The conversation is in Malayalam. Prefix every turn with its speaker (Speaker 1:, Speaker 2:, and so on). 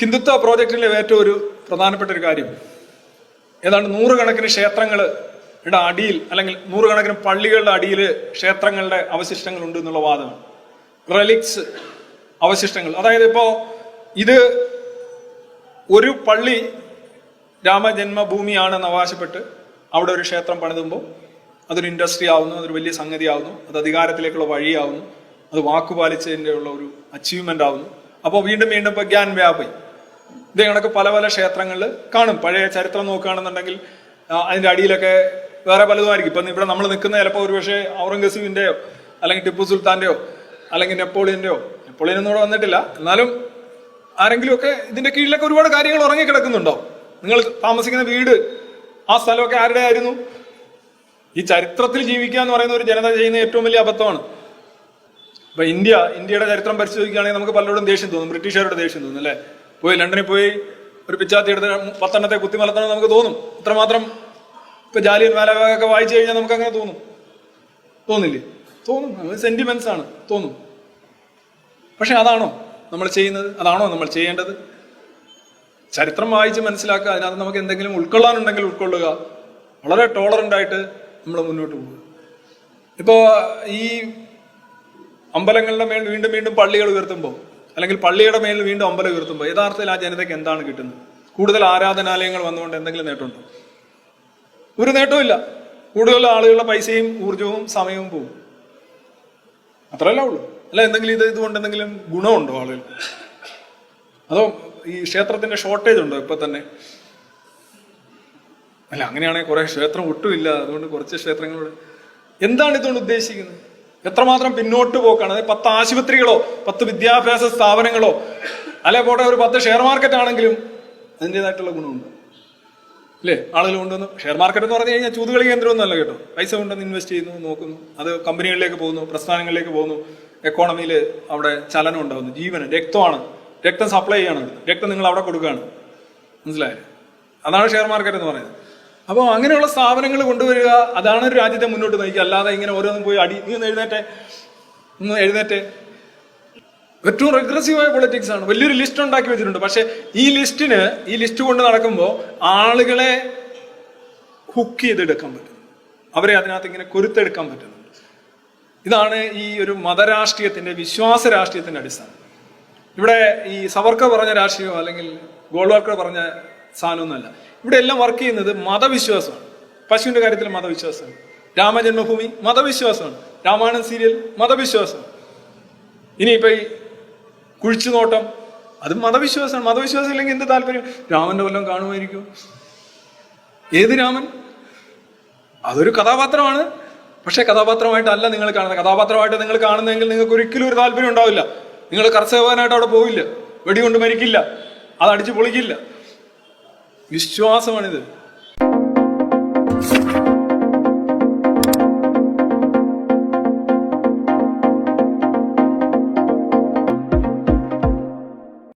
Speaker 1: ഹിന്ദുത്വ പ്രോജക്റ്റിലെ ഏറ്റവും ഒരു പ്രധാനപ്പെട്ട ഒരു കാര്യം. ഏതാണ്ട് നൂറുകണക്കിന് ക്ഷേത്രങ്ങളുടെ അടിയിൽ അല്ലെങ്കിൽ നൂറുകണക്കിന് പള്ളികളുടെ അടിയിൽ ക്ഷേത്രങ്ങളുടെ അവശിഷ്ടങ്ങൾ ഉണ്ട് എന്നുള്ള വാദം. റെലിക്സ് അവശിഷ്ടങ്ങൾ. അതായത് ഇപ്പോ ഇത് ഒരു പള്ളി രാമജന്മഭൂമിയാണെന്ന് അവകാശപ്പെട്ട് അവിടെ ഒരു ക്ഷേത്രം പണിതുമ്പോൾ അതൊരു ഇൻഡസ്ട്രി ആവുന്നു അതൊരു വലിയ സംഗതി ആവുന്നു അത് അധികാരത്തിലേക്കുള്ള വഴിയാവുന്നു അത് വാക്കുപാലിച്ചതിന്റെ ഉള്ള ഒരു അച്ചീവ്മെന്റ് ആവുന്നു. അപ്പോൾ വീണ്ടും വീണ്ടും ഇപ്പൊ ഗ്യാൻ വ്യാപി ഇതേ കണക്ക് പല പല ക്ഷേത്രങ്ങളിൽ കാണും. പഴയ ചരിത്രം നോക്കുകയാണെന്നുണ്ടെങ്കിൽ അതിന്റെ അടിയിലൊക്കെ വേറെ പലതുമായിരിക്കും. ഇപ്പം ഇവിടെ നമ്മൾ നിൽക്കുന്ന ചിലപ്പോൾ ഒരുപക്ഷെ ഔറംഗസീബിന്റെയോ അല്ലെങ്കിൽ ടിപ്പു സുൽത്താന്റെയോ അല്ലെങ്കിൽ നെപ്പോളിയന്റെയോ. നെപ്പോളിയൻ ഒന്നും ഇവിടെ വന്നിട്ടില്ല. എന്നാലും ആരെങ്കിലുമൊക്കെ ഇതിന്റെ കീഴിലൊക്കെ ഒരുപാട് കാര്യങ്ങൾ ഉറങ്ങിക്കിടക്കുന്നുണ്ടോ? നിങ്ങൾ താമസിക്കുന്ന വീട് ആ സ്ഥലമൊക്കെ ആരുടെ ആയിരുന്നു? ഈ ചരിത്രത്തിൽ ജീവിക്കുക എന്ന് പറയുന്ന ഒരു ജനത ചെയ്യുന്ന ഏറ്റവും വലിയ അബദ്ധമാണ്. ഇപ്പൊ ഇന്ത്യ ഇന്ത്യയുടെ ചരിത്രം പരിശോധിക്കുകയാണെങ്കിൽ നമുക്ക് പലരോടും ദേഷ്യം തോന്നും. ബ്രിട്ടീഷുകാരുടെ ദേഷ്യം തോന്നും അല്ലേ? പോയി ലണ്ടനിൽ പോയി ഒരു പിച്ചാത്തി എടുത്ത് പത്തെണ്ണത്തെ കുത്തിമലത്തണം നമുക്ക് തോന്നും. ഇത്രമാത്രം ഇപ്പൊ ജാലിയൻ വാലാബാഗൊക്കെ വായിച്ചു കഴിഞ്ഞാൽ നമുക്ക് അങ്ങനെ തോന്നും. തോന്നില്ലേ? തോന്നും. സെന്റിമെന്റ്സ് ആണ്. തോന്നും. പക്ഷെ അതാണോ നമ്മൾ ചെയ്യുന്നത്? അതാണോ നമ്മൾ ചെയ്യേണ്ടത്? ചരിത്രം വായിച്ച് മനസ്സിലാക്കുക. അതിനകത്ത് നമുക്ക് എന്തെങ്കിലും ഉൾക്കൊള്ളാനുണ്ടെങ്കിൽ ഉൾക്കൊള്ളുക. വളരെ ടോളറന്റ് ആയിട്ട് നമ്മൾ മുന്നോട്ട് പോകുക ഇപ്പോ ഈ അമ്പലങ്ങളുടെ മേൽ വീണ്ടും വീണ്ടും പള്ളികൾ ഉയർത്തുമ്പോൾ അല്ലെങ്കിൽ പള്ളിയുടെ മേലിൽ വീണ്ടും അമ്പലം ഉയർത്തുമ്പോൾ യഥാർത്ഥത്തിൽ ആ ജനതയ്ക്ക് എന്താണ് കിട്ടുന്നത്? കൂടുതൽ ആരാധനാലയങ്ങൾ വന്നുകൊണ്ട് എന്തെങ്കിലും നേട്ടമുണ്ടോ? ഒരു നേട്ടവും കൂടുതൽ ആളുകളുടെ പൈസയും ഊർജവും സമയവും പോകും അത്രയല്ല ഉള്ളൂ. അല്ല എന്തെങ്കിലും ഇത് ഇതുകൊണ്ട് എന്തെങ്കിലും ഗുണമുണ്ടോ ആളുകൾ അതോ ഈ ക്ഷേത്രത്തിന്റെ ഷോർട്ടേജ് ഉണ്ടോ ഇപ്പൊ തന്നെ? അല്ല അങ്ങനെയാണെങ്കിൽ കുറെ ക്ഷേത്രം ഒട്ടുമില്ല. അതുകൊണ്ട് കുറച്ച് ക്ഷേത്രങ്ങളോട് എന്താണ് ഇതുകൊണ്ട് ഉദ്ദേശിക്കുന്നത്? എത്രമാത്രം പിന്നോട്ട് പോക്കാണ്? അതായത് പത്ത് ആശുപത്രികളോ പത്ത് വിദ്യാഭ്യാസ സ്ഥാപനങ്ങളോ അല്ലെ പോട്ടെ ഒരു പത്ത് ഷെയർ മാർക്കറ്റ് ആണെങ്കിലും അതിന്റെതായിട്ടുള്ള ഗുണമുണ്ട്. അല്ലേ? ആളുകൾ കൊണ്ടുവന്നു ഷെയർ മാർക്കറ്റ് എന്ന് പറഞ്ഞു കഴിഞ്ഞാൽ ചൂതുകളി കേന്ദ്രമൊന്നുമല്ല കേട്ടോ. പൈസ കൊണ്ടുവന്ന് ഇൻവെസ്റ്റ് ചെയ്യുന്നു നോക്കുന്നു. അത് കമ്പനികളിലേക്ക് പോകുന്നു പ്രസ്ഥാനങ്ങളിലേക്ക് പോകുന്നു. എക്കോണമിയിൽ അവിടെ ചലനം ഉണ്ടാകുന്നു. ജീവന് രക്തമാണ്. രക്തം സപ്ലൈ ചെയ്യാണ്. രക്തം നിങ്ങൾ അവിടെ കൊടുക്കുകയാണ്. മനസ്സിലായോ? അതാണ് ഷെയർ മാർക്കറ്റ് എന്ന് പറയുന്നത്. അപ്പോൾ അങ്ങനെയുള്ള സ്ഥാപനങ്ങൾ കൊണ്ടുവരിക അതാണ് ഒരു രാജ്യത്തെ മുന്നോട്ട് നയിക്കുക. അല്ലാതെ ഇങ്ങനെ ഓരോന്നും പോയി അടി നീ ഒന്ന് എഴുന്നേറ്റെ ഒന്ന് എഴുന്നേറ്റെ. ഏറ്റവും റെഗ്രസീവായ പൊളിറ്റിക്സ് ആണ്. വലിയൊരു ലിസ്റ്റ് ഉണ്ടാക്കി വെച്ചിട്ടുണ്ട്. പക്ഷെ ഈ ലിസ്റ്റിന് ഈ ലിസ്റ്റ് കൊണ്ട് നടക്കുമ്പോൾ ആളുകളെ ഹുക്ക് ചെയ്തെടുക്കാൻ പറ്റും അവരെ അതിനകത്ത് ഇങ്ങനെ കൊരുത്തെടുക്കാൻ പറ്റുന്നുണ്ട് ഇതാണ് ഈ ഒരു മതരാഷ്ട്രീയത്തിന്റെ വിശ്വാസ രാഷ്ട്രീയത്തിന്റെ അടിസ്ഥാനം. ഇവിടെ ഈ സവർക്കർ പറഞ്ഞ രാഷ്ട്രീയം അല്ലെങ്കിൽ ഗോൾവാൾക്കർ പറഞ്ഞ സാധനമൊന്നുമല്ല. ഇവിടെ എല്ലാം വർക്ക് ചെയ്യുന്നത് മതവിശ്വാസമാണ്. പശുവിന്റെ കാര്യത്തിൽ മതവിശ്വാസമാണ്. രാമജന്മഭൂമി മതവിശ്വാസമാണ്. രാമായണം സീരിയൽ മതവിശ്വാസം. ഇനിയിപ്പോ ഈ കുഴിച്ചുനോട്ടം അത് മതവിശ്വാസമാണ്. മതവിശ്വാസം ഇല്ലെങ്കിൽ എന്ത് താല്പര്യം? രാമന്റെ വല്ലതും കാണുമായിരിക്കും. ഏത് രാമൻ? അതൊരു കഥാപാത്രമാണ്. പക്ഷെ കഥാപാത്രമായിട്ടല്ല നിങ്ങൾ കാണുന്നത്. കഥാപാത്രമായിട്ട് നിങ്ങൾ കാണുന്നതെങ്കിൽ നിങ്ങൾക്ക് ഒരിക്കലും ഒരു താല്പര്യം ഉണ്ടാവില്ല. നിങ്ങൾ കർഷകനായിട്ട് അവിടെ പോവില്ല. വെടികൊണ്ട് മരിക്കില്ല. അത് അടിച്ചു പൊളിക്കില്ല. വിശ്വാസമാണിത്.